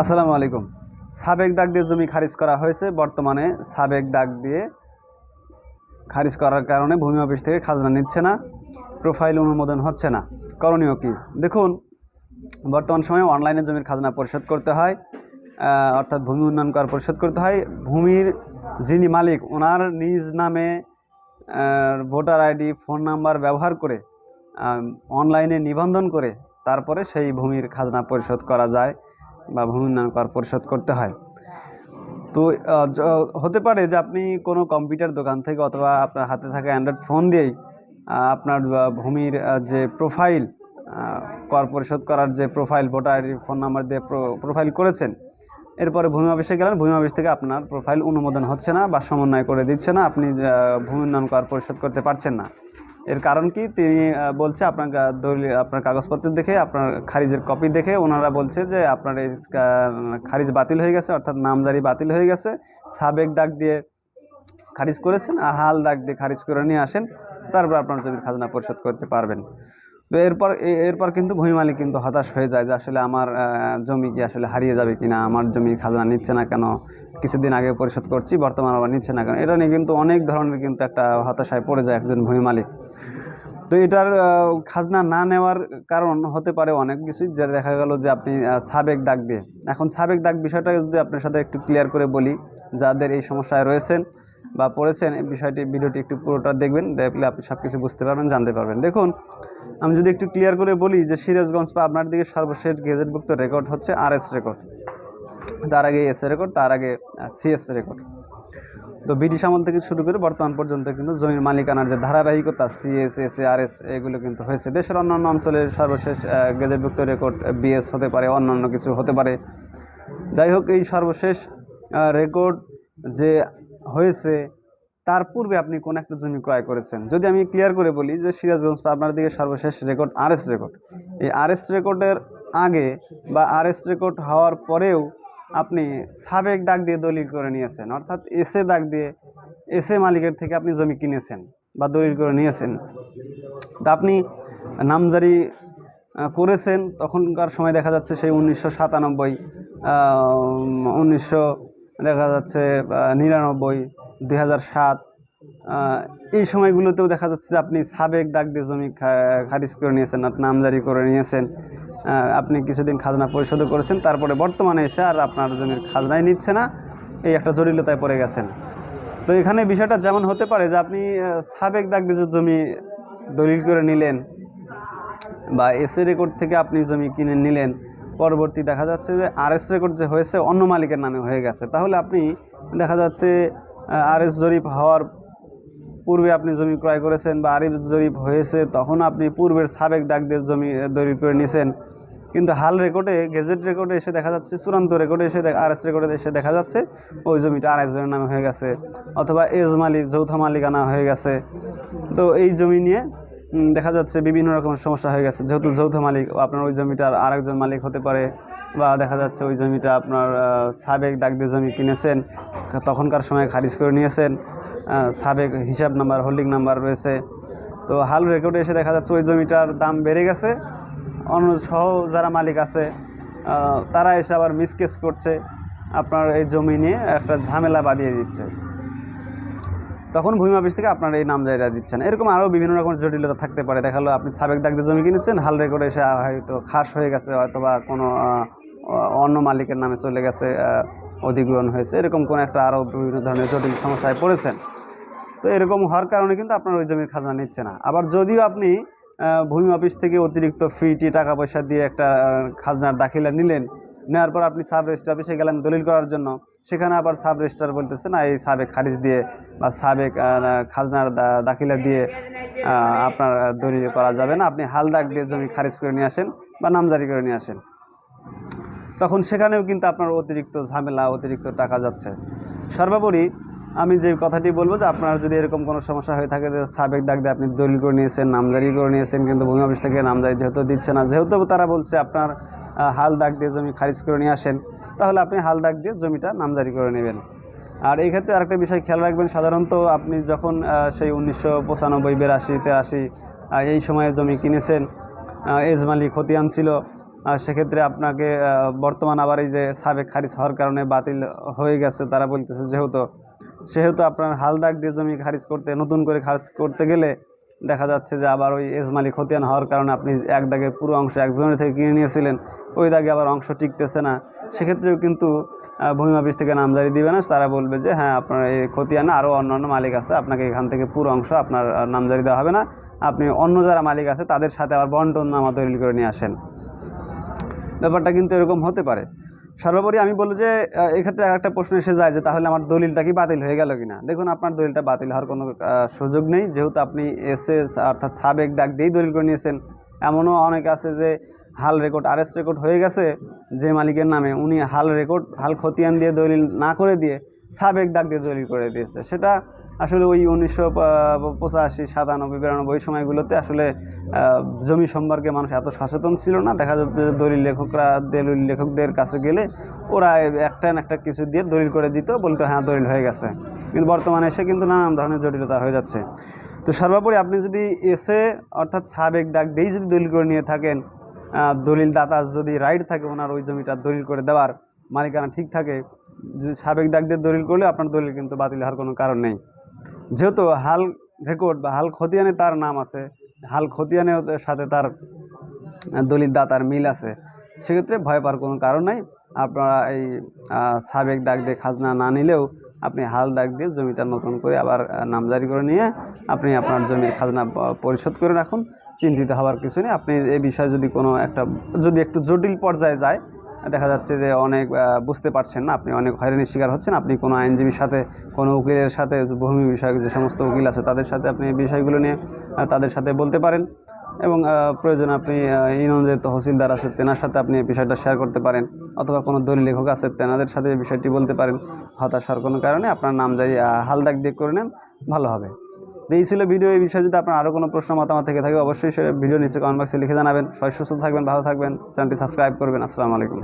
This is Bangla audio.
আসসালামু আলাইকুম। সাবেক দাগ দিয়ে জমি খারিজ করা হয়েছে। বর্তমানে সাবেক দাগ দিয়ে খারিজ করার কারণে ভূমি অফিস থেকে খাজনা নিচ্ছে না। প্রোফাইল অনুমোদন হচ্ছে না। করণীয় কি? দেখুন, বর্তমান সময়ে অনলাইনে জমির খাজনা পরিশোধ করতে হয় অর্থাৎ ভূমি উন্নয়ন কর পরিশোধ করতে হয়। ভূমির যিনি মালিক, ওনার নিজ নামে ভোটার আইডি, ফোন নাম্বার ব্যবহার করে অনলাইনে নিবন্ধন করে তারপরে সেই ভূমির খাজনা পরিশোধ করা যায়। বা ভূমি উন্নয়ন কর পরিশোধ করতে হয়। তো হতে পারে যে আপনি কোনো কম্পিউটার দোকান থেকে অথবা আপনার হাতে থাকা অ্যান্ড্রয়েড ফোন দিয়েই আপনার ভূমির যে প্রোফাইল কর পরিশোধ করার যে profile voter ID phone number দিয়ে প্রো- প্রোফাইল করেছেন, এরপরে ভূমি অফিসে গেলেন, ভূমি অফিস থেকে আপনার প্রোফাইল অনুমোদন হচ্ছে না বা সমন্বয় করে দিচ্ছে না, আপনি ভূমি উন্নয়ন কর পরিশোধ করতে পারছেন না। এর কারণ কি? তিনি বলছে আপনার দলিল, আপনার কাগজপত্র দেখে, আপনার খারিজের কপি দেখে ওনারা বলছে যে আপনার এই খারিজ বাতিল হয়ে গেছে, অর্থাৎ নামদারি বাতিল হয়ে গেছে। সাবেক দাগ দিয়ে খারিজ করেছেন, আর হাল দাগ দিয়ে খারিজ করে নিয়ে আসেন, তারপর আপনার জমির খাজনা পরিশোধ করতে পারবেন। তো এরপর এরপর কিন্তু ভূমি মালিক কিন্তু হতাশ হয়ে যায় যে আসলে আমার জমি কি আসলে হারিয়ে যাবে কিনা, আমার জমির খাজনা নিচ্ছে না কেন, কিছুদিন আগে পরিশোধ করছি, বর্তমান আবার নিচ্ছে না কেন, এটা নিয়ে কিন্তু অনেক ধরনের কিন্তু একটা হতাশায় পড়ে যায় একজন ভূমি মালিক। তো এটার খাজনা না নেওয়ার কারণ হতে পারে অনেক কিছুই যে দেখা গেল যে আপনি সাবেক দাগ দিয়ে, এখন সাবেক দাগ বিষয়টা যদি আপনার সাথে একটু ক্লিয়ার করে বলি, যাদের এই সমস্যায় রয়েছেন বা পড়েছেন, এই বিষয়টি, ভিডিওটি একটু পুরোটা দেখবেন, দেখলে আপনি সব কিছু বুঝতে পারবেন, জানতে পারবেন। দেখুন, আমি যদি একটু ক্লিয়ার করে বলি যে সিরাজগঞ্জ বা আপনার দিকে সর্বশেষ গেজেটভুক্ত রেকর্ড হচ্ছে আর এস রেকর্ড তার আগে এস রেকর্ড তার আগে সিএস রেকর্ড তো ব্রিটিশ আমল থেকে শুরু করে বর্তমান পর্যন্ত কিন্তু জমির মালিকানার যে ধারাবাহিকতা সিএস এস আর এস এগুলো কিন্তু হয়েছে। দেশের অন্যান্য অঞ্চলের সর্বশেষ গেজেটভুক্ত রেকর্ড বিএস হতে পারে, অন্যান্য কিছু হতে পারে। যাই হোক, এই সর্বশেষ রেকর্ড যে হয়েছে, তার পূর্বে আপনি কোন একটা জমি ক্রয় করেছেন। যদি আমি ক্লিয়ার করে বলি যে সিরাজগঞ্জ আপনার দিকে সর্বশেষ রেকর্ড আরএস রেকর্ড এই আরএস রেকর্ডের আগে বা আরএস রেকর্ড হওয়ার পরেও আপনি সাবেক দাগ দিয়ে দলিল করে নিয়েছেন। অর্থাৎ এসে দাগ দিয়ে এসে মালিকের থেকে আপনি জমি কিনেছেন বা দলিল করে নিয়েছেন। তা আপনি নামজারি করেছেন, তখনকার সময় দেখা যাচ্ছে সেই উনিশশো সাতানব্বই উনিশশো দেখা যাচ্ছে নিরানব্বই, দুই এই সময়গুলোতেও দেখা যাচ্ছে যে আপনি সাবেক দাগ দিয়ে জমি খারিজ করে নিয়েছেন, আপনি নামজারি করে নিয়েছেন আপনি কিছুদিন খাজনা পরিশোধ করেছেন, তারপরে বর্তমানে এসে আর আপনার জমির খাজনাই নিচ্ছে না, এই একটা জটিলতায় পড়ে গেছেন। তো এখানে বিষয়টা যেমন হতে পারে যে আপনি সাবেক দাগ দিয়ে জমি দলিল করে নিলেন বা এসএ রেকর্ড থেকে আপনি জমি কিনে নিলেন পরবর্তী দেখা যাচ্ছে যে আরএস রেকর্ড যে হয়েছে অন্য মালিকের নামে হয়ে গেছে। তাহলে আপনি দেখা যাচ্ছে আরএস জরিপ হওয়ার পূর্বে আপনি জমি ক্রয় করেছেন বা আরিফ জরিপ হয়েছে, তখন আপনি পূর্বের সাবেক দাগ দিয়ে জমি দলিল করে নিয়েছেন কিন্তু হাল রেকর্ডে গেজেট রেকর্ডে এসে দেখা যাচ্ছে, চূড়ান্ত রেকর্ডে এসে আর এস রেকর্ডে এসে দেখা যাচ্ছে, ওই জমিটা আর একজনের নামে হয়ে গেছে। অথবা এজ মালিক, যৌথ মালিকানা হয়ে গেছে। তো এই জমি নিয়ে দেখা যাচ্ছে বিভিন্ন রকমের সমস্যা হয়ে গেছে। যেহেতু যৌথ মালিক, আপনার ওই জমিটার আরেকজন মালিক হতে পারে, বা দেখা যাচ্ছে ওই জমিটা আপনার সাবেক দাগ দিয়ে জমি কিনেছেন, তখনকার সময় খারিজ করে নিয়েছেন সাবেক হিসাব নাম্বার, হোল্ডিং নাম্বার রয়েছে। তো হাল রেকর্ডে এসে দেখা যাচ্ছে ওই জমিটার দাম বেড়ে গেছে। অন্য সহ যারা মালিক আছে তারা এসে আবার মিসকেস করছে। আপনার এই জমি নিয়ে একটা ঝামেলা বাঁধিয়ে দিচ্ছে। তখন ভূমি অফিস থেকে আপনার এই নাম জায়গা দিচ্ছেন। এরকম আরও বিভিন্ন রকমের জটিলতা থাকতে পারে। দেখা গেলো আপনি সাবেক দাগ দিয়ে জমি কিনেছেন, হাল রেকর্ডে এসে হয়তো খাস হয়ে গেছে হয়তো বা কোনো অন্য মালিকের নামে চলে গেছে অধিগ্রহণ হয়েছে। এরকম কোনো একটা আরও বিভিন্ন ধরনের জটিল সমস্যায় পড়েছেন। তো এরকম হওয়ার কারণে কিন্তু আপনার ওই জমির খাজনা নিচ্ছে না। আবার যদিও আপনি ভূমি অফিস থেকে অতিরিক্ত ফিটি টাকা পয়সা দিয়ে একটা খাজনার দাখিলা নিলেন নেওয়ার পর আপনি সাব রেজিস্ট্রি অফিসে গেলেন দলিল করার জন্য। সেখানে আবার সাব রেজিস্ট্রার বলতেছে, না, এই সাবেক খারিজ দিয়ে বা সাবেক খাজনার দাখিলা দিয়ে আপনার দলিল করা যাবে না। আপনি হাল দাগ দিয়ে জমি খারিজ করে নিয়ে আসেন বা নামজারি করে নিয়ে আসেন। তখন সেখানেও কিন্তু আপনার অতিরিক্ত ঝামেলা, অতিরিক্ত টাকা যাচ্ছে। সর্বোপরি আমি যে কথাটি বলব যে আপনার যদি এরকম কোনো সমস্যা হয়ে থাকে যে সাবেক দাগ দিয়ে আপনি দলিল করে নিয়েছেন, নামজারি করে নিয়েছেন, কিন্তু ভূমি অফিস থেকে নামজারি যেহেতু দিচ্ছে না, যেহেতু তারা বলছে আপনার হাল দাগ দিয়ে জমি খারিজ করে নিয়ে আসেন তাহলে আপনি হাল দাগ দিয়ে জমিটা নামজারি করে নেবেন। আর এই ক্ষেত্রে আরেকটা বিষয় খেয়াল রাখবেন সাধারণত আপনি যখন সেই উনিশশো পঁচানব্বই বিরাশি তেরাশি এই সময়ে জমি কিনেছেন আহ, এজ মালিক খতিয়ান ছিল সেক্ষেত্রে আপনাকে বর্তমান আবার এই যে সাবেক খারিজ হওয়ার কারণে বাতিল হয়ে গেছে তারা বলতেছে যেহেতু সেহেতু আপনার হাল দাগ দিয়ে জমি খারিজ করতে নতুন করে খারিজ করতে গেলে দেখা যাচ্ছে যে আবার ওই এজমালি খতিয়ান হওয়ার কারণে আপনি এক দাগের পুরো অংশ একজনের থেকে কিনে নিয়েছিলেন, ওই দাগে আবার অংশ টিকতেছে না। সেক্ষেত্রেও কিন্তু ভূমি অফিস থেকে নামজারি দিবে না, তারা বলবে যে হ্যাঁ আপনার এই খতিয়ানে আরও অন্যান্য মালিক আছে, আপনাকে এখান থেকে পুরো অংশ আপনার নামজারি দেওয়া হবে না। আপনি অন্য যারা মালিক আছে, তাদের সাথে আবার বন্টন নামা তৈরি করে নিয়ে আসেন। ব্যাপারটা কিন্তু এরকম হতে পারে। সর্বোপরি আমি বলব যে এক্ষেত্রে একটা প্রশ্ন এসে যায় যে, তাহলে আমার দলিলটা কি বাতিল হয়ে গেল কিনা? দেখুন, আপনার দলিলটা বাতিল হওয়ার কোনো সুযোগ নেই। যেহেতু আপনি এসে অর্থাৎ সাবেক ডাক দিয়েই দলিল করে নিয়েছেন, এমনও অনেক আছে যে, হাল রেকর্ড আরেস্ট রেকর্ড হয়ে গেছে, যে মালিকের নামে উনি হাল রেকর্ড, হাল খতিয়ান দিয়ে দলিল না করে দিয়ে সাবেক দাগ দিয়ে দলিল করে দিয়েছে। সেটা আসলে ওই উনিশশো পঁচাশি, সাতানব্বই, বিরানব্বই সময়গুলোতে আসলে জমি সম্পর্কে মানুষ এত সচেতন ছিল না। দেখা যাচ্ছে যে দলিল লেখকরা, দলিল লেখকদের কাছে গেলে ওরা একটা না একটা কিছু দিয়ে দলিল করে দিত, বলতো হ্যাঁ দলিল হয়ে গেছে। কিন্তু বর্তমানে এসে কিন্তু নানান ধরনের জটিলতা হয়ে যাচ্ছে। তো সর্বোপরি আপনি যদি এসে, অর্থাৎ সাবেক দাগ দিয়েই যদি দলিল করে নিয়ে থাকেন দলিল দাতা যদি রাইট থাকে ওনার ওই জমিটা দলিল করে দেওয়ার, মালিকানা ঠিক থাকে যদি সাবেক দাগ দিয়ে দলিল করলে আপনার দলিল কিন্তু বাতিল হওয়ার কোনো কারণ নেই। যেহেতু হাল রেকর্ড বা হাল খতিয়ানে তার নাম আছে, হাল খতিয়ানের সাথে তার দলিল দাতার মিল আছে, সেক্ষেত্রে ভয় পাওয়ার কোনো কারণ নাই। আপনারা এই সাবেক দাগ দিয়ে খাজনা না নিলেও আপনি হাল দাগ দিয়ে জমিটা নতুন করে আবার নামজারি করে নিয়ে আপনি আপনার জমির খাজনা পরিশোধ করে রাখুন। চিন্তিত হওয়ার কিছু নেই। আপনি এই বিষয়ে যদি কোনো একটা, যদি একটু জটিল পর্যায়ে যায় দেখা যাচ্ছে যে অনেক বুঝতে পারছেন না, আপনি অনেক হয়রানির শিকার হচ্ছেন, আপনি কোনো আইনজীবীর সাথে, কোনো উকিলের সাথে, ভূমি বিষয়ক যে সমস্ত উকিল আছে, তাদের সাথে আপনি বিষয়গুলো নিয়ে তাদের সাথে বলতে পারেন এবং প্রয়োজন আপনি ইনন যে তহসিলদার আছে, তেনার সাথে আপনি বিষয়টা শেয়ার করতে পারেন অথবা কোনো দলিল লেখক আছে, তেনাদের সাথে বিষয়টি বলতে পারেন। হতাশার কোনো কারণে আপনার নাম যাই হালদাক দিয়ে করে নেন, ভালো হবে। তো এই ছিল ভিডিও, এই বিষয়ে যদি আপনার আরও কোনো প্রশ্ন, মতামত থেকে থাকে, অবশ্যই সে ভিডিও নিচে কমেন্ট বক্সে লিখে জানাবেন। সবাই সুস্থ থাকবেন, ভালো থাকবেন। চ্যানেলটি সাবস্ক্রাইব করবেন। আসসালামু আলাইকুম।